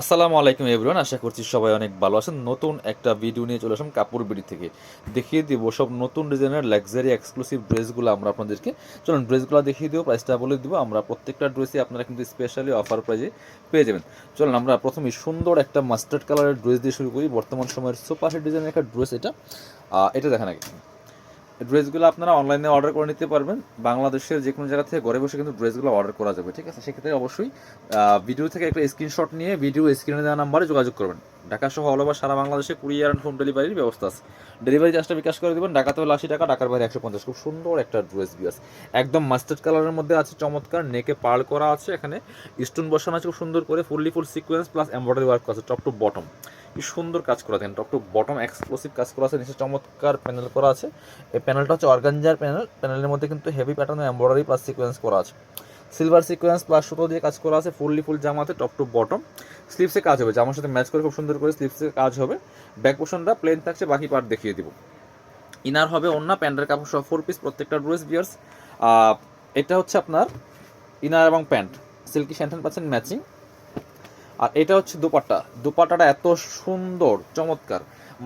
আসসালামু আলাইকুম এভরিওয়ান, আশা করছি সবাই অনেক ভালো আছেন। নতুন একটা ভিডিও নিয়ে চলে আসলাম কাপড় বিড়ি থেকে। দেখিয়ে দিব সব নতুন ডিজাইনের লাক্সারি এক্সক্লুসিভ ড্রেসগুলো আমরা আপনাদেরকে। চলুন ড্রেসগুলো দেখিয়ে দিব প্রাইসটা বলে দিব। আমরা প্রত্যেকটা ড্রেসে আপনারা কিন্তু স্পেশালি অফার প্রাইজে পেয়ে যাবেন। চলুন আমরা প্রথমে সুন্দর একটা মাস্টার্ড কালারের ড্রেস দিয়ে শুরু করি। বর্তমান সময়ের সুপার হিট ডিজাইনের একটা ড্রেস এটা। এটা দেখেন আগে। ড্রেসগুলো আপনারা অনলাইনে অর্ডার করে নিতে পারবেন। বাংলাদেশের যে কোনো জায়গা থেকে ঘরে বসে কিন্তু ড্রেসগুলো অর্ডার করা যাবে, ঠিক আছে? সেক্ষেত্রে অবশ্যই ভিডিও থেকে একটা স্ক্রিনশট নিয়ে ভিডিও স্ক্রিনে দেওয়া নাম্বারে যোগাযোগ করবেন। ঢাকা সহ অল ওভার সারা বাংলাদেশে কুরিয়ার অ্যান্ড হোম ডেলিভারির ব্যবস্থা আছে। ডেলিভারি চার্জটা বিকাশ করে দেবেন। ঢাকাতে হলে আশি টাকা, ঢাকার বাইরে একশো পঞ্চাশ। খুব সুন্দর একটা ড্রেস বিয়াস। একদম মাস্টার্ড কালারের মধ্যে আছে, চমৎকার। নেকে পার করা আছে এখানে। স্টোন বসানো আছে, খুব সুন্দর করে। Fully full sequence plus embroidery work আছে টপ টু বটম কি সুন্দর কাজ করা দেখেন। টপ টু বটম এক্সক্লুসিভ কাজ করা আছে, নিচে চমৎকার প্যানেল করা আছে। এই প্যানেলটা হচ্ছে অর্গানজার প্যানেল প্যানেলের মধ্যে কিন্তু heavy pattern embroidery plus sequence করা আছে। সিলভার সিকোয়েন্স প্লাস সুতো দিয়ে কাজ করা আছে ফুললি ফুল জামাতে টপ টু বটম স্লিপসে কাজ হবে, জামার সাথে ম্যাচ করে খুব সুন্দর করে স্লিপসে কাজ হবে। ব্যাক পোর্শনটা প্লেন থাকছে, বাকি পার্ট দেখিয়ে দিব। ইনার হবে অন্য প্যান্টের কাপড় সহ ফোর পিস প্রত্যেকটা ড্রেস বিয়ার্স এটা হচ্ছে আপনার ইনার এবং প্যান্ট সিল্কি স্যান্টেন পাচ্ছেন ম্যাচিং আর এটা হচ্ছে দুপাট্টা। দুপাট্টাটা এত সুন্দর, চমৎকার।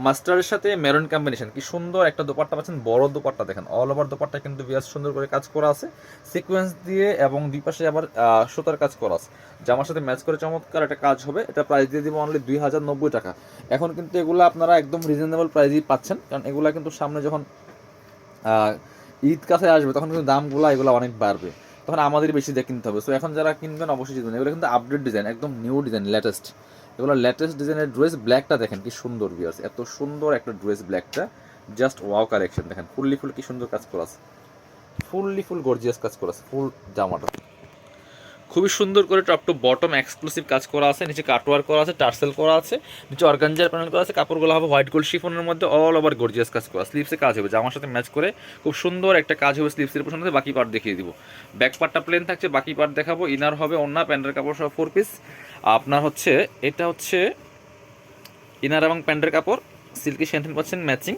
মাস্টারের সাথে মেরুন কম্বিনেশন কি সুন্দর একটা দোপাট্টা পাচ্ছেন, বড় দোপাট্টা দেখেন। অল ওভার দোপাট্টা কিন্তু বিয়াস সুন্দর করে কাজ করা আছে। সিকোয়েন্স দিয়ে এবং দুই পাশে আবার সুতার কাজ করা আছে। জামার সাথে ম্যাচ করে চমৎকার একটা কাজ হবে। এটা প্রাইস দিয়ে দিব অনলি দুই হাজার নব্বই টাকা। এখন কিন্তু এগুলো আপনারা একদম রিজনেবল প্রাইসেই পাচ্ছেন। কারণ এগুলা কিন্তু সামনে যখন ঈদ কাছে আসবে, তখন কিন্তু দামগুলো এগুলো অনেক বাড়বে। তখন আমাদের বেশি দিয়ে কিনতে হবে। সো এখন যারা কিনবেন অবশ্যই কিনবেন এগুলো কিন্তু আপডেট ডিজাইন একদম নিউ ডিজাইন লেটেস্ট এগুলো লেটেস্ট ডিজাইনের ড্রেস ব্ল্যাকটা দেখেন, কি সুন্দর বিয়ার্স এত সুন্দর একটা ড্রেস ব্ল্যাকটা জাস্ট ওয়াও কালেকশন দেখেন। ফুললি ফুল কি সুন্দর কাজ করা আছে। ফুললি ফুল গর্জিয়াস কাজ করা আছে। ফুল জামাটা। খুবই সুন্দর করে টপ টু বটম এক্সক্লুসিভ কাজ করা আছে, নিচে কাটওয়ার করা আছে টার্সেল করা আছে, নিচে অর্গানজার প্যানেল করা আছে কাপড়গুলো হবে হোয়াইট গোল্ড শিফনের মধ্যে অল ওভার গর্জিয়াস কাজ করা স্লিপসে কাজ হবে, জামার সাথে ম্যাচ করে খুব সুন্দর একটা কাজ হবে স্লিপসের পোশন সাথে বাকি পার্ট দেখিয়ে দিব। ব্যাক পার্টটা প্লেন থাকছে, বাকি পার্ট দেখাবো ইনার হবে অন্য প্যান্টের কাপড় সহ ফোর পিস আপনার হচ্ছে, এটা হচ্ছে ইনার এবং প্যান্টের কাপড় সিল্কি স্যান্টেন পাচ্ছেন ম্যাচিং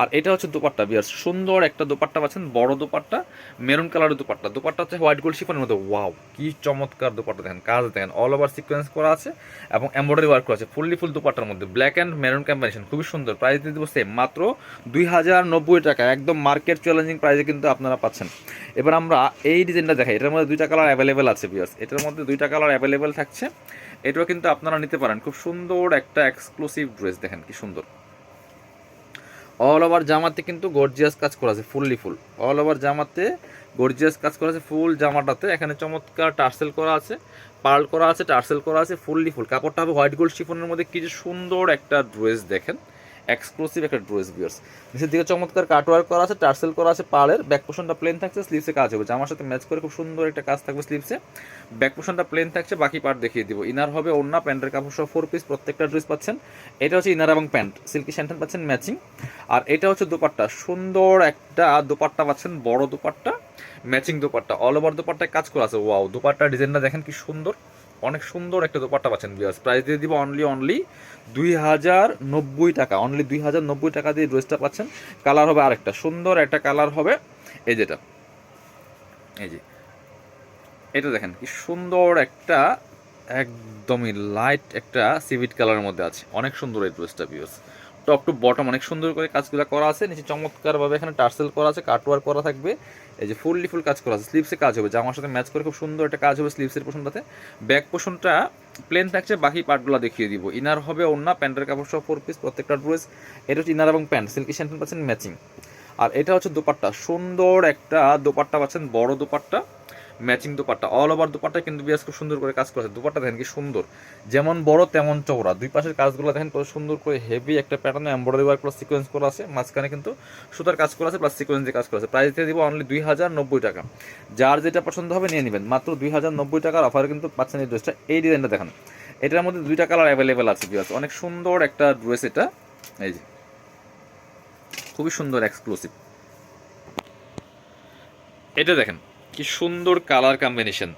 আর এটা হচ্ছে দোপাট্টা বিয়ার সুন্দর একটা দোপাট্টা পাচ্ছেন, বড় দোপাট্টা, মেরুন কালারের দোপাট্টা। দোপাট্টা হচ্ছে হোয়াইট গোল্ড শিফনের মধ্যে, ওয়াও, কি চমৎকার দোপাট্টা, দেখেন, কাজ দেখেন অল ওভার সিকোয়েন্স করা আছে, এবং এমব্রয়ডারি ওয়ার্ক করা আছে ফুললি ফুল দোপাট্টার মধ্যে ব্ল্যাক অ্যান্ড মেরুন কম্বিনেশন খুবই সুন্দর প্রাইস দিয়ে দেবো সেম মাত্র দুই হাজার নব্বই টাকা, একদম মার্কেট চ্যালেঞ্জিং প্রাইসে কিন্তু আপনারা পাচ্ছেন। এবার আমরা এই ডিজাইনটা দেখাই, এটার মধ্যে দুইটা কালার অ্যাভেলেবেল আছে, বিয়ার্স। এটার মধ্যে দুইটা কালার অ্যাভেলেবেল থাকছে, এটাও কিন্তু আপনারা নিতে পারেন, খুব সুন্দর একটা এক্সক্লুসিভ ড্রেস দেখেন কি সুন্দর। অল ওভার জামাতে কিন্তু গর্জিয়াস কাজ করা আছে ফুললি ফুল অল ওভার জামাতে গর্জিয়াস কাজ করা আছে ফুল জামাটাতে। এখানে চমৎকার টার্সেল করা আছে, পার্ল করা আছে, টার্সেল করা আছে ফুললি ফুল কাপড়টা হবে হোয়াইট গোল্ড শিফনের মধ্যে। কিছু সুন্দর একটা ড্রেস দেখেন। এক্সক্লুসিভ একটা ড্রেস বিয়ার্স নিচের দিকে চমৎকার কাটওয়ার্ক করা আছে টার্সেল করা আছে পার্লের ব্যাক পোশনটা প্লেন থাকছে স্লিভসে কাজ হবে। জামার সাথে ম্যাচ করে খুব সুন্দর একটা কাজ থাকবে স্লিভসে ব্যাক পোশনটা প্লেন থাকছে, বাকি পার্ট দেখিয়ে দিব। ইনার হবে অন্য প্যান্টের কাপড় সহ ফোর পিস প্রত্যেকটা ড্রেস পাচ্ছেন। এটা হচ্ছে ইনার এবং প্যান্ট সিল্কি স্যান্টেন পাচ্ছেন ম্যাচিং আর এটা হচ্ছে দোপাট্টা। সুন্দর একটা দোপাট্টা পাচ্ছেন, বড় dupatta matching dupatta. All over দোপাট্টায় কাজ করা আছে। ওয়াও দোপাট্টা ডিজাইনটা দেখেন কি সুন্দর। অনেক সুন্দর একটা দোপাট্টা পাচ্ছেন ভিউয়ার্স প্রাইস দিয়ে দিব অনলি অনলি দুই হাজার নব্বই টাকা। অনলি দুই হাজার নব্বই টাকা দিয়ে ড্রেসটা পাচ্ছেন। কালার হবে আরেকটা। সুন্দর একটা কালার হবে এই যেটা। এই যে। এটা দেখেন, কি সুন্দর একটা, একদমই লাইট একটা সিভিট কালারের মধ্যে আছে। অনেক সুন্দর এই ড্রেসটা বিয়ার্স টপ টু বটম অনেক সুন্দর করে কাজগুলো করা আছে। নিচে চমৎকারভাবে এখানে টার্সেল করা আছে কাটওয়ার করা থাকবে। এই যে ফুললি ফুল কাজ করা আছে স্লিপসে কাজ হবে। জামার সাথে ম্যাচ করে খুব সুন্দর একটা কাজ হবে স্লিপসের পোশনটাতে। ব্যাক পোশনটা প্লেন থাকছে, বাকি পার্টগুলো দেখিয়ে দিব। ইনার হবে অন্য প্যান্টের কাপড় সহ ফোর পিস প্রত্যেকটা ড্রেস এটা হচ্ছে ইনার এবং প্যান্ট সিল্কি স্যান্টেন পাচ্ছেন ম্যাচিং আর এটা হচ্ছে দোপাট্টা। সুন্দর একটা দোপাট্টা পাচ্ছেন, বড় dupatta. Matching dupatta all over dupatta কিন্তু বিয়াস খুব সুন্দর করে কাজ করেছে দোপাট্টা দেখেন কি সুন্দর। যেমন বড় তেমন চওড়া। দুই পাশের কাজগুলো দেখেন কত সুন্দর করে হেভি একটা প্যাটার্নে এমব্রয়ডারি ওয়ার্ক প্লাস সিকোয়েন্স করা আছে। মাঝখানে কিন্তু সুতার কাজ করা আছে প্লাস সিকোয়েন্স দিয়ে কাজ করা আছে। প্রাইস দিয়ে দিব অনলি দুই হাজার নব্বই টাকা। যার যেটা পছন্দ হবে নিয়ে নেবেন। মাত্র দুই হাজার নব্বই টাকার অফার কিন্তু পাচ্ছেন এই ড্রেসটা এই ডিজাইনটা দেখেন। এটার মধ্যে দুইটা কালার অ্যাভেলেবেল আছে বিয়াস অনেক সুন্দর একটা ড্রেস এটা। এই যে। খুবই সুন্দর এক্সক্লুসিভ এটা দেখেন। কি সুন্দর কালার কম্বিনেশন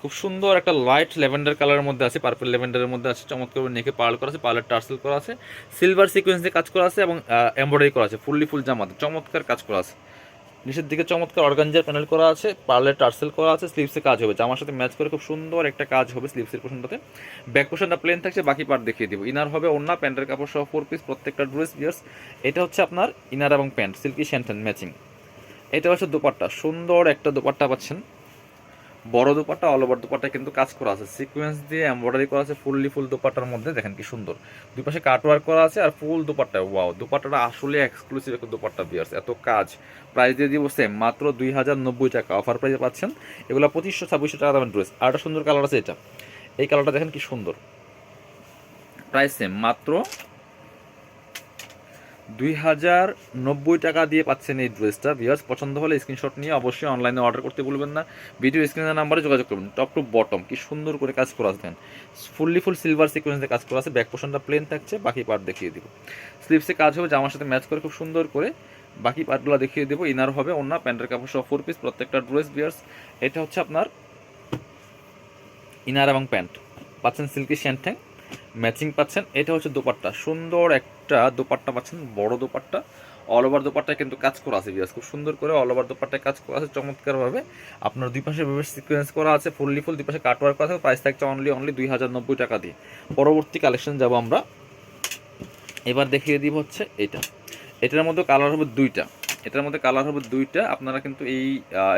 খুব সুন্দর একটা লাইট ল্যাভেন্ডার কালারের মধ্যে আছে পার্পল ল্যাভেন্ডারের মধ্যে আছে চমৎকার নেকে পার্ল করা আছে পার্লের টার্সেল করা আছে সিলভার সিকোয়েন্স দিয়ে কাজ করা আছে এবং এমব্রয়ডারি করা আছে ফুললি ফুল জামাতে, চমৎকার কাজ করা আছে। নিচের দিকে চমৎকার অর্গানজার প্যানেল করা আছে পার্লের টার্সেল করা আছে স্লিভসে কাজ হবে, জামার সাথে ম্যাচ করে খুব সুন্দর একটা কাজ হবে স্লিভসের পোশনটাতে। ব্যাক পোশনটা প্লেন থাকছে, বাকি পার্ট দেখিয়ে দিব। ইনার হবে ওন্না প্যান্টের কাপড় সহ ফোর পিস প্রত্যেকটা ড্রেস বিয়ার্স এটা হচ্ছে আপনার ইনার এবং প্যান্ট সিল্কি শ্যান্টেন ম্যাচিং এটা হচ্ছে দুপাট্টা। সুন্দর একটা দুপাট্টা পাচ্ছেন। বড় দুপাট্টা, অল ওভার দুপাট্টা কিন্তু কাজ করা আছে। সিকোয়েন্স দিয়ে এমব্রয়ডারি করা আছে, ফুললি ফুল দুপাট্টার মধ্যে। দেখেন কি সুন্দর। দুই পাশে কাট ওয়ার্ক করা আছে আর ফুল দুপাট্টা। ওয়াও দুপাট্টাটা আসলে এক্সক্লুসিভ একটা দুপাট্টা বিয়ার্স এত কাজ। প্রাইস দিয়ে দিব সেম মাত্র দুই হাজার নব্বই টাকা। অফার প্রাইসে পাচ্ছেন। এগুলো পঁচিশশো ছাব্বিশশো টাকা দামের ড্রেস আর একটা সুন্দর কালার আছে এটা। এই কালারটা দেখেন কি সুন্দর। প্রাইস সেম মাত্র দুই হাজার নব্বই টাকা দিয়ে পাচ্ছেন এই ড্রেসটা। ভিউয়ার্স পছন্দ হলে স্ক্রিনশট নিয়ে অবশ্যই অনলাইনে অর্ডার করতে ভুলবেন না। ভিডিও স্ক্রিনের নাম্বারে যোগাযোগ করবেন টপ টু বটম কি সুন্দর করে কাজ করা আছে। ফুললি ফুল সিলভার সিকোয়েন্সে কাজ করা আছে। ব্যাক পোর্শনটা প্লেন থাকছে, বাকি পার্ট দেখিয়ে দিব। স্লিপসে কাজ হবে, জামার সাথে ম্যাচ করে খুব সুন্দর করে। বাকি পার্টগুলো দেখিয়ে দেবো। ইনার হবে অন্য প্যান্টের কাপড় সহ ফোর পিস প্রত্যেকটা ড্রেস বিয়ার্স এটা হচ্ছে আপনার ইনার এবং প্যান্ট পাচ্ছেন সিল্কি শ্যান্ট্যাং ম্যাচিং পাচ্ছেন, এটা হচ্ছে দোপাট্টা। সুন্দর একটা দোপাট্টা পাচ্ছেন, বড় দোপাট্টা। অল ওভার দোপাট্টায় কিন্তু কাজ করা আছে বিয়াস খুব সুন্দর করে অল ওভার দোপাট্টায় কাজ করা আছে, চমৎকারভাবে। আপনার দুই পাশে ভাবে সিকোয়েন্স করা আছে ফুললি ফুল দুই পাশে কাটওয়ার্ক করা আছে প্রাইস থাকছে অনলি অনলি দুই হাজার নব্বই টাকা দিয়ে। পরবর্তী কালেকশন যাব আমরা। এবার দেখিয়ে দিব হচ্ছে এটা। এটার মধ্যে কালার হবে দুইটা। এটার মধ্যে কালার হবে দুইটা। আপনারা কিন্তু এই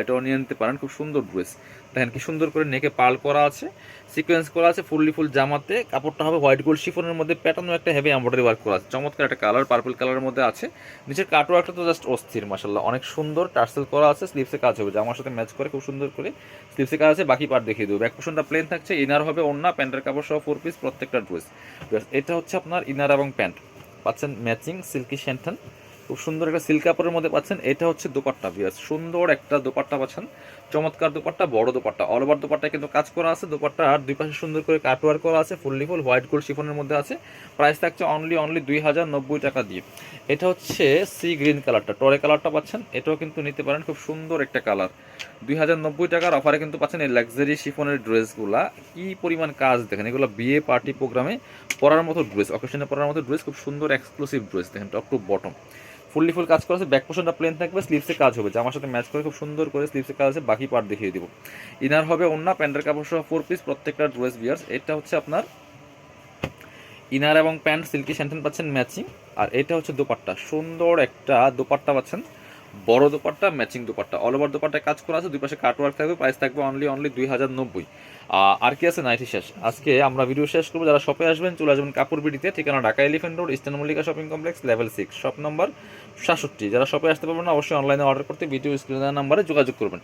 এটাও নিয়ে নিতে পারেন। খুব সুন্দর ড্রেস দেখেন কি সুন্দর করে নেকে পাল করা আছে সিকোয়েন্স করা আছে ফুললি ফুল জামাতে। কাপড়টা হবে হোয়াইট গোল্ড শিফনের মধ্যে। প্যাটার্নও একটা হেভি এমব্রয়ডারি ওয়ার্ক করা আছে। চমৎকার একটা কালার পার্পল কালারের মধ্যে আছে। নিচের কাটওয়ার্কটা তো জাস্ট অস্থির মাসাল্লাহ অনেক সুন্দর টার্সেল করা আছে স্লিপসে কাজ হবে। জামার সাথে ম্যাচ করে খুব সুন্দর করে স্লিপসে কাজ আছে। বাকি পার্ট দেখিয়ে দেবো। ব্যাক পোর্শনটা প্লেন থাকছে ইনার হবে অন্য প্যান্টের কাপড় সহ ফোর পিস প্রত্যেকটা ড্রেস এটা হচ্ছে আপনার ইনার এবং প্যান্ট পাচ্ছেন ম্যাচিং সিল্কি শ্যান্টন খুব সুন্দর একটা সিল্ক কাপড়ের মধ্যে পাচ্ছেন। এটা হচ্ছে দোপাট্টা বিয়াস সুন্দর একটা দোপাট্টা পাচ্ছেন। চমৎকার দোপাট্টা, বড় দোপাট্টা। অল ওভার দোপাট্টায় কিন্তু কাজ করা আছে। দোপাট্টা আর দুই পাশে সুন্দর করে কাটওয়ার করা আছে। ফুললি ফুল হোয়াইট গোল্ড শিফনের মধ্যে আছে। প্রাইস থাকছে অনলি অনলি দুই হাজার নব্বই টাকা দিয়ে। এটা হচ্ছে সি গ্রিন কালারটা টরে কালারটা পাচ্ছেন। এটাও কিন্তু নিতে পারেন। খুব সুন্দর একটা কালার দুই হাজার নব্বই টাকার অফারে কিন্তু পাচ্ছেন এই লাক্সারি শিফনের ড্রেসগুলা কি পরিমাণ কাজ দেখেন। এগুলো বিয়ে পার্টি প্রোগ্রামে পরার মতো ড্রেস অকেশনে পরার মতো ড্রেস খুব সুন্দর এক্সক্লুসিভ ড্রেস দেখেন top to bottom fully full কাজ করা আছে ব্যাক পোর্শনটা প্লেন থাকবে স্লিভসে কাজ হবে। জামার সাথে ম্যাচ করে, খুব সুন্দর করে স্লিভসে কাজ আছে, বাকি পার্ট দেখিয়ে দিব। ইনার হবে অন্য প্যান্টের কাপড় সহ ফোর পিস প্রত্যেকটা ড্রেস বিয়ার্স এটা হচ্ছে আপনার ইনার এবং প্যান্ট সিল্কি স্যান্টেন পাচ্ছেন ম্যাচিং আর এটা হচ্ছে দোপাট্টা। সুন্দর একটা দোপাট্টা পাচ্ছেন। বড় dupatta matching dupatta. All over দোপাট্টায় কাজ করা আছে, দুই পাশে কাটওয়ার্ক থাকবে প্রাইস থাকবে অনলি অনলি দুই হাজার নব্বই। আর কি আছে? নাইটি শেষ। আজকে আমরা ভিডিও শেষ করব, যারা শপে আসবেন, চলে আসবেন কাপড় বিডিতে, ঠিকানা Dhaka Elephant Road Eastern Mallika shopping complex level six shop number সাতষট্টি। যারা শপে আসতে পারবেন অবশ্যই অনলাইনে অর্ডার করতে ভিডিও স্ক্রিনের নাম্বারে যোগাযোগ করবেন।